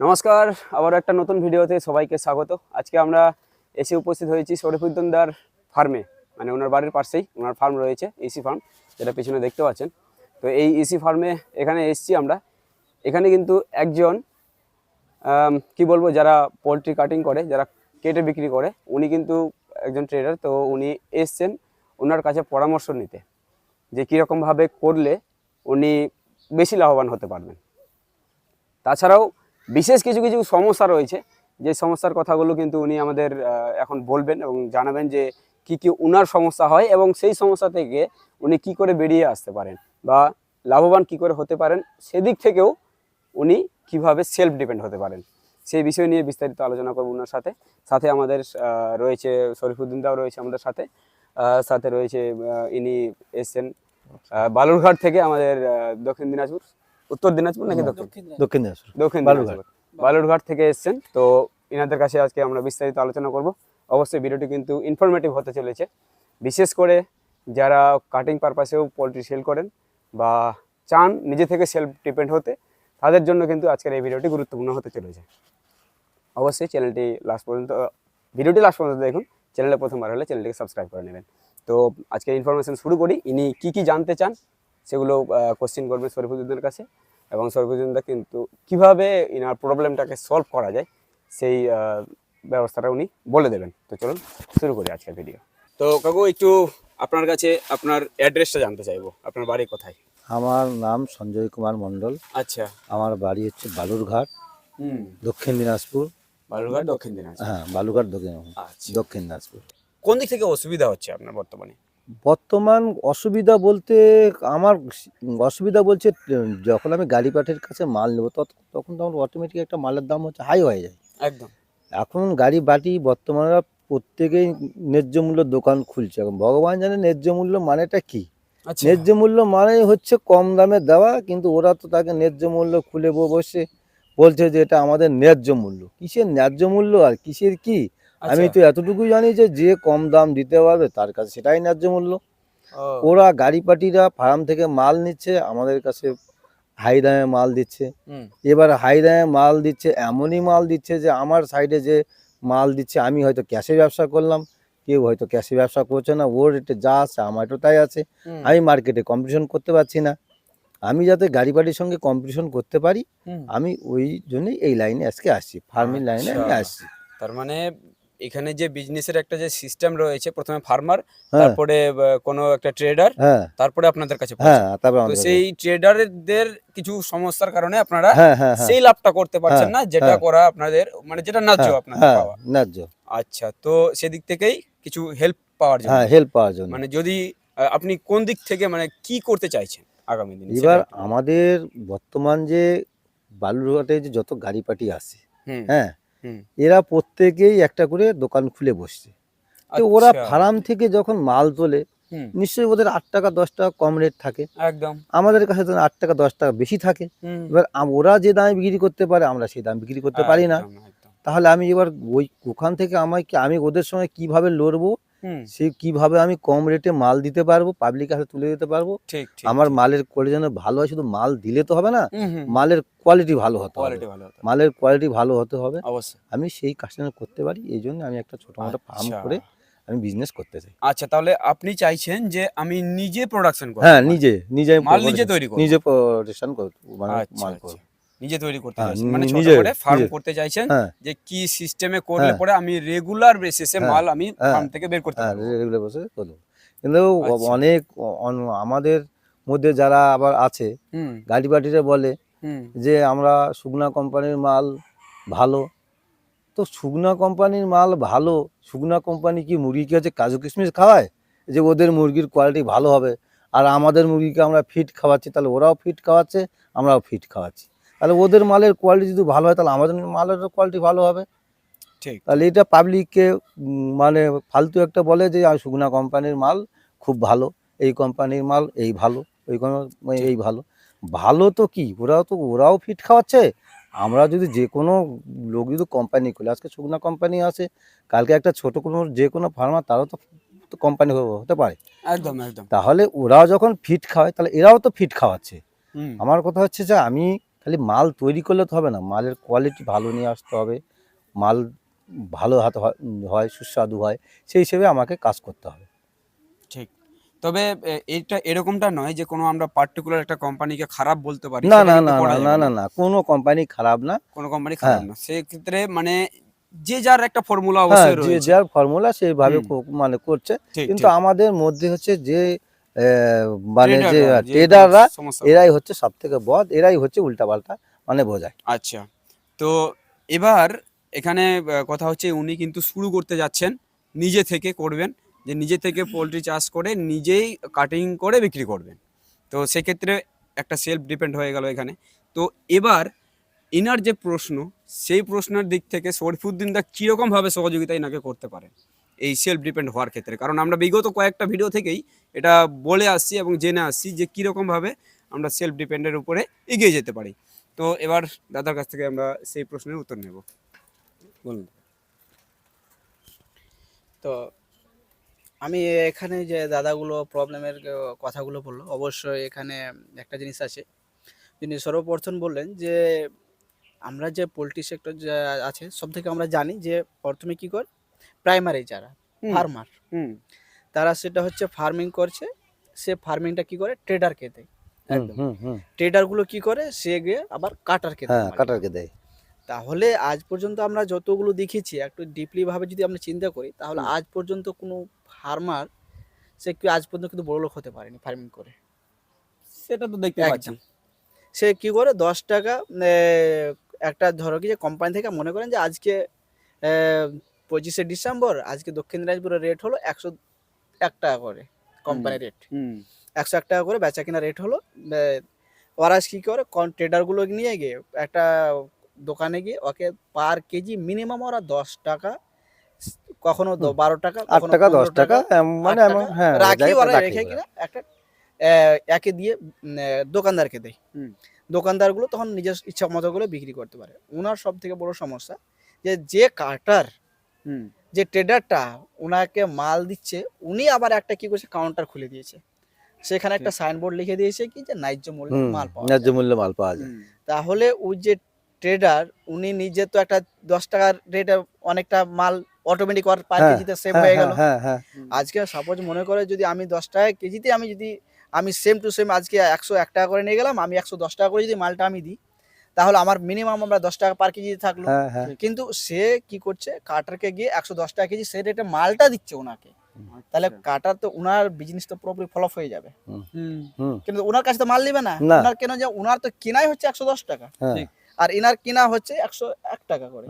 নমস্কার আবার একটা নতুন ভিডিওতে সবাইকে স্বাগত। আজকে আমরা এসে উপস্থিত হয়েছি শরীফুদ্দিনদার ফার্মে মানে ওনার বাড়ির পাশেই, ওনার ফার্ম রয়েছে ইসি ফার্ম, যেটা পিছনে দেখতে পাচ্ছেন। তো এই ইসি ফার্মে এখানে এসছি আমরা। এখানে কিন্তু একজন কি বলব, যারা পোলট্রি কাটিং করে, যারা কেটে বিক্রি করে, উনি কিন্তু একজন ট্রেডার তো উনি এসছেন ওনার কাছে পরামর্শ নিতে, যে কীরকমভাবে করলে উনি বেশি লাভবান হতে পারবেন। তাছাড়াও বিশেষ কিছু কিছু সমস্যা রয়েছে। যে সমস্যার কথাগুলো কিন্তু উনি আমাদের এখন বলবেন এবং জানাবেন যে কি কি উনার সমস্যা হয় এবং সেই সমস্যা থেকে উনি কি করে বেরিয়ে আসতে পারেন বা লাভবান কি করে হতে পারেন সেদিক থেকেও উনি কীভাবে সেলফ ডিপেন্ড হতে পারেন। সেই বিষয় নিয়ে বিস্তারিত আলোচনা করব ওনার সাথে। সাথে আমাদের রয়েছে শরীফুদ্দিন দাও রয়েছে আমাদের সাথে। সাথে রয়েছে ইনি এসছেন বালুরঘাট থেকে আমাদের দক্ষিণ দিনাজপুর। উত্তর দিনাজপুর নাকি দক্ষিণ? দক্ষিণ দিনাজপুর। দক্ষিণ বালুরঘাট। বালুরঘাট থেকে এসেছেন। তো এনাদের কাছে আজকে আমরা বিস্তারিত আলোচনা করব। অবশ্যই ভিডিওটি কিন্তু ইনফরমেটিভ হতে চলেছে। বিশেষ করে যারা কাটিং পারপাসেও পোলট্রি সেল করেন বা চান নিজে থেকে সেলফ ডিপেন্ড হতে তাদের জন্য কিন্তু আজকের এই ভিডিওটি গুরুত্বপূর্ণ হতে চলেছে। অবশ্যই চ্যানেলটি লাস্ট পর্যন্ত ভিডিওটি লাস্ট পর্যন্ত দেখুন। চ্যানেলে প্রথমবার হলে চ্যানেলটিকে সাবস্ক্রাইব করে নেবেন। তো আজকে ইনফরমেশন শুরু করি। ইনি কি কি জানতে চান সেগুলো কোশ্চেন করবেন শরীফুদ্দিনের কাছে এবং সর্বজনদা কিন্তু কীভাবে ইনার প্রবলেমটাকে সলভ করা যায় সেই ব্যবস্থাটা উনি বলে দেবেন। তো চলুন শুরু করি আজকের ভিডিও তো কাকু একটু আপনার কাছে আপনার অ্যাড্রেসটা জানতে চাইব। আপনার বাড়ি কোথায়? আমার নাম সঞ্জয় কুমার মণ্ডল। আচ্ছা। আমার বাড়ি হচ্ছে বালুরঘাট। দক্ষিণ দিনাজপুর। বালুরঘাট দক্ষিণ দিনাজপুর। হ্যাঁ বালুরঘাট দক্ষিণ আচ্ছা। দক্ষিণ দিনাজপুর। কোন দিক থেকে অসুবিধা হচ্ছে আপনার বর্তমানে? বর্তমান অসুবিধা বলতে আমার অসুবিধা বলছে যখন আমি গাড়ি পাটের কাছে মাল নেব তত- তখন তখন অটোমেটিক একটা মালের দাম হচ্ছে হাই হয়ে যায়। একদম। এখন গাড়ি বাটি বর্তমানে প্রত্যেকেই ন্যায্য মূল্য দোকান খুলছে। এখন ভগবান জানে ন্যায্য মূল্য মানেটা কি? আচ্ছা। ন্যায্য মূল্য মানে হচ্ছে কম দামে দেওয়া কিন্তু ওরা তো তাকে ন্যায্য মূল্য খুলে ব- বসে বলছে যে এটা আমাদের ন্যায্য মূল্য। কিসের ন্যায্য মূল্য আর কিসের কি? আমি আচ্ছা। তো এতটুকু জানি যে যে কম দাম দিতে পারবে তার কাছে সেটাই ন্যায্য মূল্য। ওরা গাড়ি পাটিরা ফার্ম থেকে মাল নিচ্ছে আমাদের কাছে হাই দামে মাল দিচ্ছে। এবার হাই দামে মাল দিচ্ছে এমনই মাল দিচ্ছে যে আমার সাইডে যে মাল দিচ্ছে আমি হয়তো ক্যাশে ব্যবসা করলাম কেউ হয়তো ক্যাশে ব্যবসা করছে না ওর রেটে যা আছে আমার তো তাই আছে। আমি মার্কেটে কম্পিটিশন করতে পারছি না। আমি যাতে গাড়ি বাড়ির সঙ্গে কম্পিটিশন করতে পারি আমি ওই জন্যই এই লাইনে আজকে আসছি ফার্মিং লাইনে আমি আচ্ছা। আসছি। তার মানে এখানে যে বিজনেসের একটা যে সিস্টেম রয়েছে প্রথমে ফার্মার হ্যাঁ। তারপরে কোনো একটা ট্রেডার হ্যাঁ। তারপরে আপনাদের কাছে হ্যাঁ তো সেই ট্রেডারদের কিছু সমস্যার কারণে আপনারা সেই লাভটা করতে পারছেন না যেটা। করা আপনাদের মানে যেটা ন্যায্য আপনাদের পাওয়া। ন্যায্য। আচ্ছা তো সেদিক থেকেই কিছু হেল্প পাওয়ার জন্য। হ্যাঁ হেল্প পাওয়ার জন্য। মানে যদি আপনি কোন দিক থেকে মানে কি করতে চাইছেন আগামী দিনে এবার আমাদের বর্তমান যে বালুরঘাটে যে যত গাড়ি পাটি আছে হ্যাঁ। এরা প্রত্যেকেই একটা করে দোকান খুলে বসছে। তো ওরা আচ্ছা, ফার্ম থেকে যখন মাল তোলে নিশ্চয়ই ওদের আট টাকা দশ টাকা কম রেট থাকে। একদম। আমাদের কাছে তো আট টাকা দশ টাকা বেশি থাকে। এবার ওরা যে দামে বিক্রি করতে পারে আমরা সেই দাম বিক্রি করতে পারি না। তাহলে আমি এবার ওই ওখান থেকে আমায় আমি ওদের সঙ্গে কীভাবে লড়বো সে কীভাবে আমি কম রেটে মাল দিতে পারব পাবলিক হাতে তুলে দিতে পারব? আমার মালের কোয়ালিটি যেন ভালো হয় শুধু মাল দিলে তো হবে না মালের কোয়ালিটি ভালো হতে হবে। মালের কোয়ালিটি ভালো হতে হবে। আমি সেই কাজটা করতে পারি এই জন্য আমি একটা ছোট মোটো ফার্ম আচ্ছা। করে আমি বিজনেস করতে চাই। আচ্ছা তাহলে আপনি চাইছেন যে আমি নিজে প্রোডাকশন করব হ্যাঁ নিজে নিজে মাল নিজে তৈরি করব। নিজে প্রোডাকশন করব মানে আচ্ছা, মাল আচ্ছা। করব নিজে তৈরি করতে হ্যাঁ, চাইছেন। মানে ছোট করে ফার্ম করতে চাইছেন হ্যাঁ। যে কি সিস্টেমে করলে হ্যাঁ। পরে আমি রেগুলার বেসিসে মাল আমি ফার্ম থেকে বের করতে পারব। রেগুলার বসে করব। কিন্তু আচ্ছা। অনেক আমাদের মধ্যে যারা আবার আছে গাড়ি পাটিরা বলে যে আমরা সুগনা কোম্পানির মাল ভালো। তো সুগনা কোম্পানির মাল ভালো সুগনা কোম্পানি কি মুরগিকে হচ্ছে কাজু কিশমিশ খাওয়ায়? যে ওদের মুরগির কোয়ালিটি ভালো হবে। আর আমাদের মুরগিকে আমরা ফিট খাওয়াচ্ছি তাহলে ওরাও ফিট খাওয়াচ্ছে আমরাও ফিট খাওয়াচ্ছি। তাহলে ওদের মালের কোয়ালিটি যদি ভালো হয় তাহলে আমাদের মালের কোয়ালিটি ভালো হবে। ঠিক। তাহলে এটা পাবলিককে মানে ফালতু একটা বলে যে সুগনা কোম্পানির মাল খুব ভালো এই কোম্পানির মাল এই ভালো ওই কোন- এই ভালো। ভালো তো কি? ওরাও তো ওরাও ফিট খাওয়াচ্ছে। আমরা যদি যে কোনো লোক যদি কোম্পানি খুলে আজকে সুগনা কোম্পানি আছে কালকে একটা ছোট কোনো যে কোনো ফার্মার তারও তো কোম্পানি হতে পারে। একদম একদম। তাহলে ওরাও যখন ফিট খাওয়ায় তাহলে এরাও তো ফিট খাওয়াচ্ছে। আমার কথা হচ্ছে যে আমি খালি মাল তৈরি করলে তো হবে না। মালের কোয়ালিটি ভালো নিয়ে আসতে হবে। মাল ভালো হাতে হয়- সুস্বাদু হয় সেই হিসেবে আমাকে কাজ করতে হবে। ঠিক। তবে এটা এরকমটা নয় যে কোনো আমরা পার্টিকুলার একটা কোম্পানিকে খারাপ বলতে পারি না না না না না না। না কোনো কোম্পানি খারাপ না। কোনো কোম্পানি খারাপ হ্যাঁ। না। সেক্ষেত্রে মানে যে যার একটা ফর্মুলা হ্যাঁ অবশ্যই যে যার ফর্মুলা। কো- মানে করছে। কিন্তু আমাদের মধ্যে হচ্ছে যে মানে যে ট্রেডাররা এরাই হচ্ছে সব থেকে বদ এরাই হচ্ছে উল্টাপাল্টা মানে বোঝায়। আচ্ছা। তো এবার এখানে কথা হচ্ছে উনি কিন্তু শুরু করতে যাচ্ছেন নিজে থেকে করবেন যে নিজে থেকে পোলট্রি চাষ করে নিজেই কাটিং করে বিক্রি করবেন। তো সেক্ষেত্রে একটা সেলফ ডিপেন্ড হয়ে গেল এখানে। তো এবার ইনার যে প্রশ্ন সেই প্রশ্নের দিক থেকে শরীফুদ্দিনদা কীরকমভাবে সহযোগিতা ইনাকে করতে পারেন? এই সেলফ ডিপেন্ড হওয়ার ক্ষেত্রে। কারণ আমরা বিগত কয়েকটা ভিডিও থেকেই এটা বলে আসছি এবং জেনে আসছি যে কীরকমভাবে আমরা সেলফ ডিপেন্ডের উপরে এগিয়ে যেতে পারি। তো এবার দাদার কাছ থেকে আমরা সেই প্রশ্নের উত্তর নেব। বলুন। তো আমি এখানে যে দাদাগুলো প্রবলেমের কথাগুলো বলল, অবশ্যই এখানে একটা জিনিস আছে। তিনি সর্বপ্রথম বললেন যে, আমরা যে পোলট্রি সেক্টর যে আছে সব থেকে আমরা জানি যে প্রথমে কী করে প্রাইমারি যারা ফার্মার। হুম। তারা সেটা হচ্ছে ফার্মিং করছে সে ফার্মিংটা কি করে? ট্রেডারকে দেয় একদম। হুম ট্রেডারগুলো কি করে? সে গিয়ে আবার কাটারকে দেয় হ্যাঁ। কাটারকে দেয়। তাহলে আজ পর্যন্ত আমরা যতগুলো দেখেছি একটু ডিপলি ভাবে যদি আমরা চিন্তা করি তাহলে আজ পর্যন্ত কোনো ফার্মার সে কি আজ পর্যন্ত কিন্তু বড় লোক হতে পারেনি ফার্মিং করে। সেটা তো দেখতে। পাচ্ছি। সে কি করে? দশ টাকা একটা ধরো কি যে কোম্পানি থেকে মনে করেন যে আজকে পঁচিশে ডিসেম্বর আজকে দক্ষিণ দিনাজপুরের রেট হলো একশো এক টাকা করে কোম্পানির রেট হুম। একশো এক টাকা করে বেচা কিনা রেট হলো ওরা কি করে ট্রেডারগুলো নিয়ে গিয়ে একটা দোকানে গিয়ে ওকে পার কেজি মিনিমাম ওরা দশ টাকা কখনো বারো টাকা আট টাকা দশ টাকা মানে হ্যাঁ রাখি ওরা রেখে কিনা একটা একে দিয়ে দোকানদারকে দেয়। হুম। দোকানদারগুলো তখন নিজের ইচ্ছা মতো করে বিক্রি করতে পারে। ওনার সব থেকে বড় সমস্যা যে যে কার্টার হুম যে ট্রেডারটা ওনাকে মাল দিচ্ছে উনি আবার একটা কি করছে কাউন্টার খুলে দিয়েছে। সেখানে একটা সাইনবোর্ড লিখে দিয়েছে কি যে ন্যায্য মূল্যে মাল পাওয়া ন্যায্য যায়। মূল্যে মাল পাওয়া যায়। তাহলে ওই যে ট্রেডার উনি নিজে তো একটা দশ টাকার রেটে অনেকটা মাল অটোমেটিক পার হ্যাঁ, কেজিতে সেভ হ্যাঁ হয়ে গেল। হ্যাঁ হ্যাঁ আজকে সাপোজ মনে করে যদি আমি দশ টাকা কেজিতে আমি যদি আমি সেম টু সেম আজকে একশো এক টাকা করে নিয়ে গেলাম আমি একশো দশ টাকা করে যদি মালটা আমি দিই তাহলে আমার মিনিমাম আমরা দশ টাকা পার কেজি থাকল। হ্যাঁ হ্যাঁ। কিন্তু সে কি করছে কাটারকে গিয়ে একশো দশ টাকা কেজি সে রেটে মালটা দিচ্ছে ওনাকে তাহলে আচ্ছা। কাটার তো ওনার বিজনেস তো পুরোপুরি ফলপ হয়ে যাবে। কিন্তু ওনার কাছে তো মাল নিবে না। ওনার কেন যে ওনার তো কেনাই হচ্ছে একশো দশ টাকা। হ্যাঁ। আর এনার কেনা হচ্ছে একশো এক টাকা করে।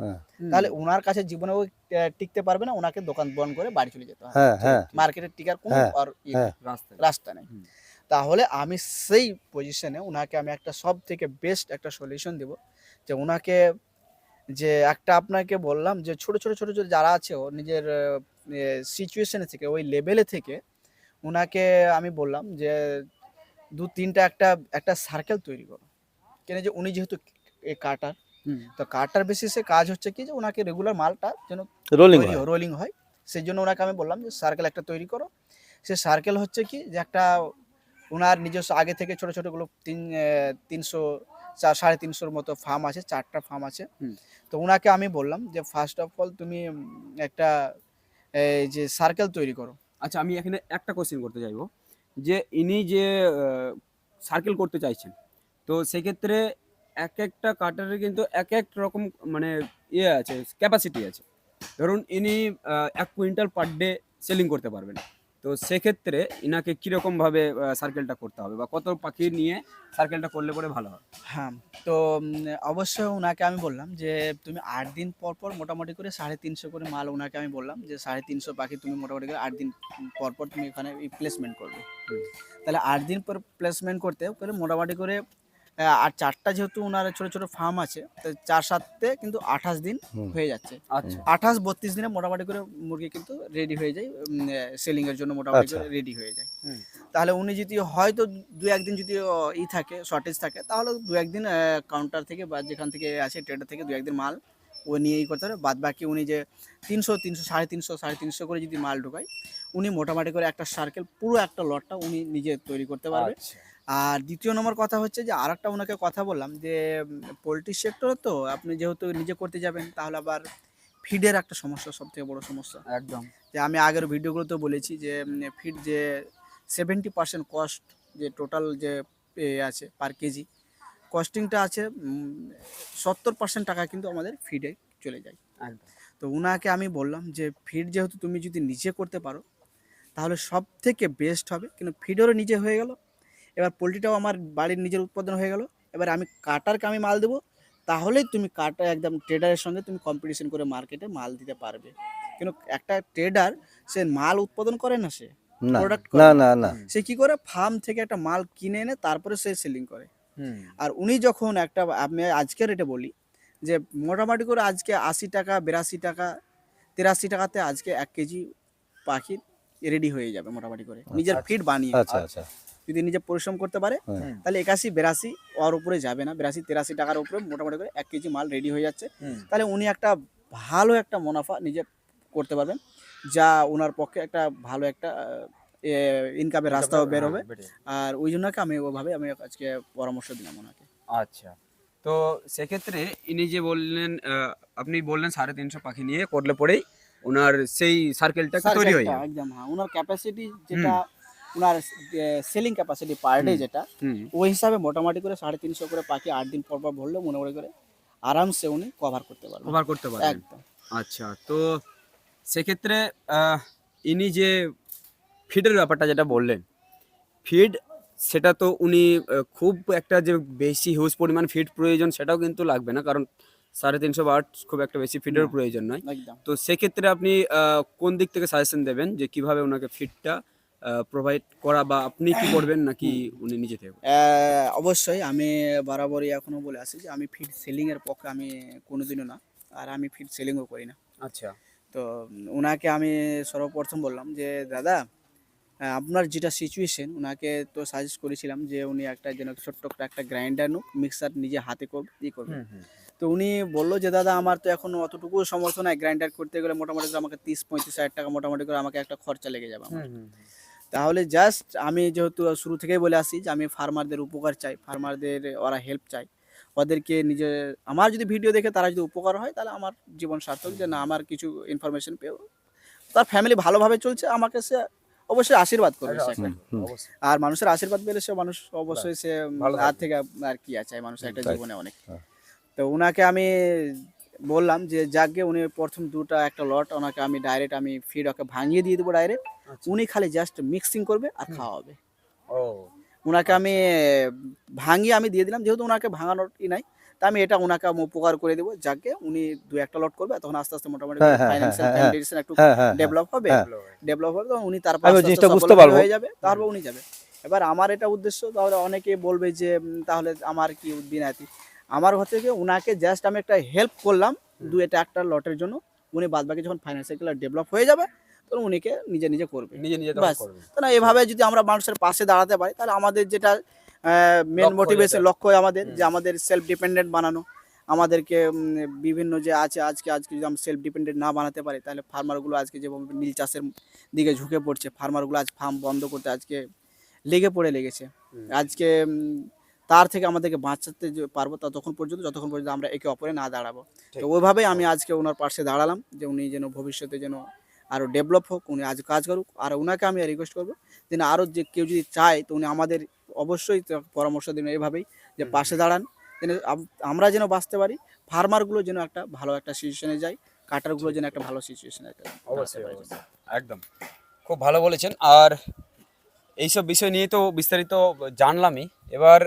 তাহলে ওনার কাছে জীবনে ও আহ, টিকতে পারবে না ওনাকে দোকান বন্ধ করে বাড়ি চলে যেতে হবে। হ্যাঁ হ্যাঁ। মার্কেটে টিকার কোনো আর ই। নেই, রাস্তায় রাস্তা নেই। তাহলে আমি সেই পজিশনে ওনাকে আমি একটা সব থেকে বেস্ট একটা সলিউশন দেব। যে ওনাকে যে একটা আপনাকে বললাম যে ছোট ছোট ছোট ছোট যারা আছে ও নিজের সিচুয়েশনে থেকে ওই লেভেলে থেকে ওনাকে আমি বললাম যে দু তিনটা একটা একটা সার্কেল তৈরি করো। কেন যে উনি যেহেতু কাটার হুম, তো কাটার বেসিসে কাজ হচ্ছে কি যে ওনাকে রেগুলার মালটা যেন রোলিং রোলিং হয়। সেই জন্য ওনাকে আমি বললাম যে সার্কেল একটা তৈরি করো। সে সার্কেল হচ্ছে কি যে একটা ওনার নিজস্ব আগে থেকে ছোট ছোটগুলো তিন তিনশো চার সাড়ে তিনশোর মতো ফার্ম আছে চারটা ফার্ম আছে। তো ওনাকে আমি বললাম যে ফার্স্ট অফ অল তুমি একটা যে সার্কেল তৈরি করো। আচ্ছা আমি এখানে একটা কোশ্চেন করতে চাইব। যে ইনি যে সার্কেল করতে চাইছেন তো সেক্ষেত্রে এক একটা কাটারের কিন্তু এক এক রকম মানে ইয়ে আছে ক্যাপাসিটি আছে। ধরুন ইনি এক কুইন্টাল পার ডে সেলিং করতে পারবেন। তো সেক্ষেত্রে ইনাকে কীরকমভাবে সার্কেলটা করতে হবে বা কত পাখি নিয়ে সার্কেলটা করলে পরে ভালো হয়? হ্যাঁ তো অবশ্যই ওনাকে আমি বললাম যে তুমি আট দিন পর পর মোটামুটি করে সাড়ে তিনশো করে মাল ওনাকে আমি বললাম যে সাড়ে তিনশো পাখি তুমি মোটামুটি করে আট দিন পর পর তুমি এখানে প্লেসমেন্ট করবে। তাহলে আট দিন পর প্লেসমেন্ট করতে করে মোটামুটি করে আর চারটা যেহেতু ওনার ছোট ছোট ফার্ম আছে চার সাতে কিন্তু আঠাশ দিন হয়ে যাচ্ছে। আচ্ছা। আঠাশ বত্রিশ দিনে মোটামুটি করে মুরগি কিন্তু রেডি হয়ে যায় সেলিং এর জন্য মোটামুটি আচ্ছা। করে রেডি হয়ে যায়। তাহলে উনি যদি হয়তো দু একদিন যদি ই থাকে শর্টেজ থাকে তাহলে দু একদিন কাউন্টার থেকে বা যেখান থেকে আছে ট্রেডার থেকে দু একদিন মাল ও নিয়ে ই করতে পারে। বাদ বাকি উনি যে তিনশো তিনশো সাড়ে তিনশো সাড়ে তিনশো করে যদি মাল ঢোকায় উনি মোটামুটি করে একটা সার্কেল পুরো একটা লটটা উনি নিজে তৈরি করতে পারবে। আচ্ছা। আর দ্বিতীয় নম্বর কথা হচ্ছে যে আর একটা ওনাকে কথা বললাম যে পোলট্রি সেক্টর তো আপনি যেহেতু নিজে করতে যাবেন তাহলে আবার ফিডের একটা সমস্যা সব থেকে বড় সমস্যা। একদম। যে আমি আগের ভিডিওগুলোতে বলেছি যে ফিড যে সেভেন্টি পার্সেন্ট কস্ট যে টোটাল যে এ আছে পার কেজি কস্টিংটা আছে সত্তর পার্সেন্ট টাকা কিন্তু আমাদের ফিডে চলে যায়। একদম। তো উনাকে আমি বললাম যে ফিড যেহেতু তুমি যদি নিজে করতে পারো তাহলে সব থেকে বেস্ট হবে কিন্তু ফিডেরও নিজে হয়ে গেল এবার পোলট্রিটাও আমার বাড়ির নিজের উৎপাদন হয়ে গেল। এবার আমি কাটারকে আমি মাল দেবো তাহলেই তুমি কাটা একদম ট্রেডারের সঙ্গে তুমি কম্পিটিশন করে মার্কেটে মাল দিতে পারবে। কিন্তু একটা ট্রেডার সে মাল উৎপাদন করে না সে? না না না। না সে কি করে? ফার্ম থেকে একটা মাল কিনে এনে তারপরে সে সেলিং করে। আর উনি যখন একটা আমি আজকের রেটে বলি যে মোটামুটি করে আজকে আশি টাকা বিরাশি টাকা তিরাশি টাকাতে আজকে এক কেজি পাখি রেডি হয়ে যাবে মোটামুটি করে। নিজের আচ্ছা। ফিড বানিয়ে। আচ্ছা আচ্ছা। যদি নিজে পরিশ্রম করতে পারে হ্যাঁ। তাহলে একাশি বিরাশি ওর উপরে যাবে না। বিরাশি তিরাশি টাকার উপরে মোটামুটি করে এক কেজি মাল রেডি হয়ে যাচ্ছে। তাহলে উনি একটা ভালো একটা মুনাফা নিজে করতে পারবেন যা ওনার পক্ষে একটা ভালো একটা ইনকামের রাস্তাও বের হবে। আর ওই জন্য আমি ওভাবে আমি আজকে পরামর্শ দিলাম ওনাকে। আচ্ছা। তো সেক্ষেত্রে ইনি যে বললেন আহ, আপনি বললেন সাড়ে তিনশো পাখি নিয়ে করলে পরেই ওনার সেই সার্কেলটা তৈরি হয়ে একদম হ্যাঁ। ওনার ক্যাপাসিটি যেটা ওনার সেলিং ক্যাপাসিটি পার ডে যেটা ওই হিসাবে মোটামুটি করে সাড়ে তিনশো করে পাখি আট দিন পর পর ভরলে মনে করে আরামসে উনি কভার করতে পারবেন। কভার করতে পারবেন। একদম। আচ্ছা তো সেক্ষেত্রে ইনি যে ফিডের ব্যাপারটা যেটা বললেন ফিড সেটা তো উনি খুব একটা যে বেশি হিউজ পরিমাণ ফিড প্রয়োজন সেটাও কিন্তু লাগবে না কারণ সাড়ে তিনশো বাট খুব একটা বেশি ফিডের প্রয়োজন নয়। তো সেক্ষেত্রে আপনি কোন দিক থেকে সাজেশন দেবেন যে কীভাবে ওনাকে ফিডটা প্রোভাইড করা বা আপনি কি করবেন নাকি উনি নিজে থেকে অবশ্যই আমি বরাবরই এখনও বলে আসি যে আমি ফিড সেলিং এর পক্ষে আমি কোনোদিনও না আর আমি ফিড সেলিংও করি না। আচ্ছা। তো ওনাকে আমি সর্বপ্রথম বললাম যে দাদা আপনার যেটা সিচুয়েশন ওনাকে তো সাজেস্ট করেছিলাম যে উনি একটা যেন ছোট্ট একটা গ্রাইন্ডার নুক মিক্সার নিজে হাতে করবে ই করবে। তো উনি বলল যে দাদা আমার তো এখন অতটুকু সমর্থ নাই গ্রাইন্ডার করতে গেলে মোটামুটি করে আমাকে তিরিশ পঁয়ত্রিশ হাজার টাকা মোটামুটি করে আমাকে একটা খরচা লেগে যাবে আমার। তাহলে জাস্ট আমি যেহেতু শুরু থেকেই বলে আসি যে আমি ফার্মারদের উপকার চাই ফার্মারদের ওরা হেল্প চাই ওদেরকে নিজে আমার যদি ভিডিও দেখে তারা যদি উপকার হয় তাহলে আমার জীবন সার্থক যে না আমার কিছু ইনফরমেশন পেও তার ফ্যামিলি ভালোভাবে চলছে আমাকে সে অবশ্যই আশীর্বাদ করবে। আর মানুষের আশীর্বাদ পেলে সে মানুষ অবশ্যই সে আর থেকে আর কি আছে মানুষের একটা জীবনে অনেক হ্যাঁ। তো ওনাকে আমি বললাম যে যাকে উনি প্রথম দুটা একটা লট ওনাকে আমি ডাইরেক্ট আমি ফিড ওকে ভাঙিয়ে দিয়ে দেবো ডাইরেক্ট। উনি খালি জাস্ট মিক্সিং করবে আর খাওয়াবে ও ওনাকে আমি ভাঙিয়ে আমি দিয়ে দিলাম যেহেতু ওনাকে ভাঙানোর ই নাই তা আমি এটা ওনাকে আমি উপকার করে দেবো যাকে উনি দু একটা লট করবে তখন আস্তে আস্তে মোটামুটি হ্যাঁ, হ্যাঁ, ফাইন্যান্সিয়াল হ্যাঁ। কন্ডিশন একটু। ডেভেলপ হবে। ডেভেলপ হবে তখন উনি তারপর জিনিসটা বুঝতে পারব। হয়ে যাবে তারপর উনি যাবে এবার আমার এটা উদ্দেশ্য তাহলে অনেকে বলবে যে তাহলে আমার কি বিনাতি আমার হচ্ছে কি ওনাকে জাস্ট আমি একটা হেল্প করলাম দু এটা একটা লটের জন্য উনি বাদ বাকি যখন ফাইন্যান্সিয়াল ডেভেলপ হয়ে যাবে তখন উনিকে নিজে নিজে করবে। নিজে নিজে তো না এভাবে যদি আমরা মানুষের পাশে দাঁড়াতে পারি তাহলে আমাদের যেটা মেন মোটিভেশন লক্ষ্য আমাদের যে আমাদের সেলফ ডিপেন্ডেন্ট বানানো। আমাদেরকে বিভিন্ন যে আছে আজকে আজকে যদি আমরা সেলফ ডিপেন্ডেন্ট না বানাতে পারি তাহলে ফার্মারগুলো আজকে যেভাবে নীল চাষের দিকে ঝুঁকে পড়ছে ফার্মারগুলো আজ ফার্ম বন্ধ করতে আজকে লেগে পড়ে লেগেছে। আজকে তার থেকে আমাদেরকে বাঁচাতে যে পারব ততক্ষণ পর্যন্ত যতক্ষণ পর্যন্ত আমরা একে অপরে না দাঁড়াবো। তো ওইভাবেই আমি আজকে ওনার পাশে দাঁড়ালাম যে উনি যেন ভবিষ্যতে যেন আরও ডেভেলপ হোক উনি আজ কাজ করুক আর ওনাকে আমি রিকোয়েস্ট করব যে না আরও যে কেউ যদি চায় তো উনি আমাদের অবশ্যই পরামর্শ দেবেন এইভাবেই যে পাশে দাঁড়ান। যেন আমরা যেন বাঁচতে পারি ফার্মারগুলো যেন একটা ভালো একটা সিচুয়েশনে যায় কাটারগুলো যেন একটা ভালো সিচুয়েশনে অবশ্যই একদম। খুব ভালো বলেছেন। আর এইসব বিষয় নিয়ে তো বিস্তারিত জানলামই। এবার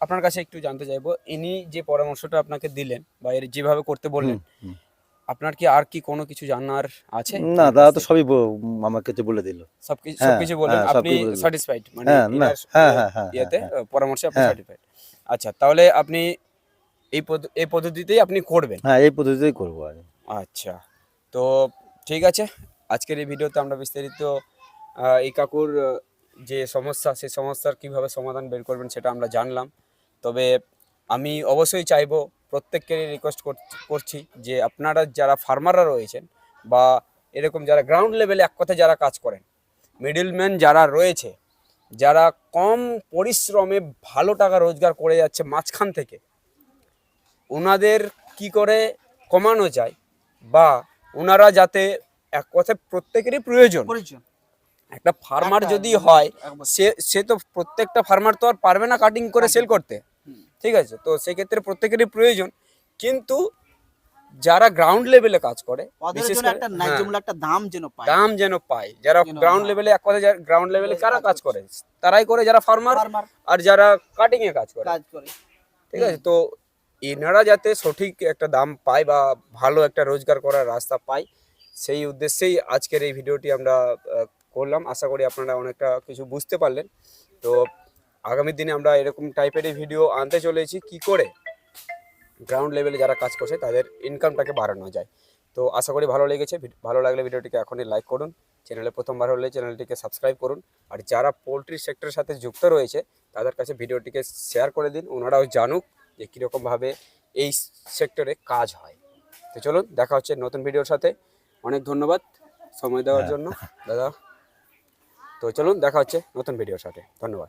আপনার কাছে একটু জানতে চাইব ইনি যে পরামর্শটা আপনাকে দিলেন বা এর যেভাবে করতে বললেন। আপনার কি আর কি কোনো কিছু জানার আছে? না দাদা তো সবই আমার কাছে বলে দিল। সবকিছু হ্যাঁ, সবকিছু বললেন হ্যাঁ, আপনি স্যাটিসফাইড মানে হ্যাঁ, হ্যাঁ, হ্যাঁ, হ্যাঁ, ইয়েতে পরামর্শে আপনি। স্যাটিসফাইড আচ্ছা তাহলে আপনি এই এই পদ্ধতিতেই আপনি করবেন? হ্যাঁ এই পদ্ধতিতেই করব আমি আচ্ছা তো ঠিক আছে আজকের এই ভিডিওতে আমরা বিস্তারিত এই কাকুর যে সমস্যা সেই সমস্যার কীভাবে সমাধান বের করবেন সেটা আমরা জানলাম। তবে আমি অবশ্যই চাইব প্রত্যেককে রিকোয়েস্ট করছি যে আপনারা যারা ফার্মাররা রয়েছেন বা এরকম যারা গ্রাউন্ড লেভেলে এক কথায় যারা কাজ করেন মিডলম্যান যারা রয়েছে যারা কম পরিশ্রমে ভালো টাকা রোজগার করে যাচ্ছে মাঝখান থেকে ওনাদের কি করে কমানো যায় বা ওনারা যাতে এক কথায় প্রত্যেকেরই প্রয়োজন। একটা ফার্মার যদি হয় সে সে তো প্রত্যেকটা ফার্মার তো আর পারবে না কাটিং করে সেল করতে। ঠিক আছে? তো সেক্ষেত্রে প্রত্যেকেরই প্রয়োজন। কিন্তু যারা গ্রাউন্ড লেভেলে কাজ করে বিশেষ করে একটা হ্যাঁ, দাম যেন পায়। দাম যেন পায়। যারা গ্রাউন্ড লেভেলে এক কথা গ্রাউন্ড লেভেলে কারা কাজ করে? তারাই করে যারা ফার্মার ফার্মার আর যারা কাটিং এ কাজ করে। কাজ করে। ঠিক আছে? তো এনারা যাতে সঠিক একটা দাম পায় বা ভালো একটা রোজগার করার রাস্তা পায় সেই উদ্দেশ্যেই আজকের এই ভিডিওটি আমরা করলাম। আশা করি আপনারা অনেকটা কিছু বুঝতে পারলেন। তো আগামী দিনে আমরা এরকম টাইপেরই ভিডিও আনতে চলেছি। কি করে? গ্রাউন্ড লেভেলে যারা কাজ করছে তাদের ইনকামটাকে বাড়ানো যায়। তো আশা করি ভালো লেগেছে। ভালো লাগলে ভিডিওটিকে এখনই লাইক করুন। চ্যানেলে প্রথমবার হলে চ্যানেলটিকে সাবস্ক্রাইব করুন। আর যারা পোলট্রি সেক্টরের সাথে যুক্ত রয়েছে তাদের কাছে ভিডিওটিকে শেয়ার করে দিন। ওনারাও জানুক যে কীরকমভাবে এই সেক্টরে কাজ হয়। তো চলুন দেখা হচ্ছে নতুন ভিডিওর সাথে। অনেক ধন্যবাদ সময় দেওয়ার জন্য। দাদা। তো চলুন দেখা হচ্ছে নতুন ভিডিওর সাথে। ধন্যবাদ।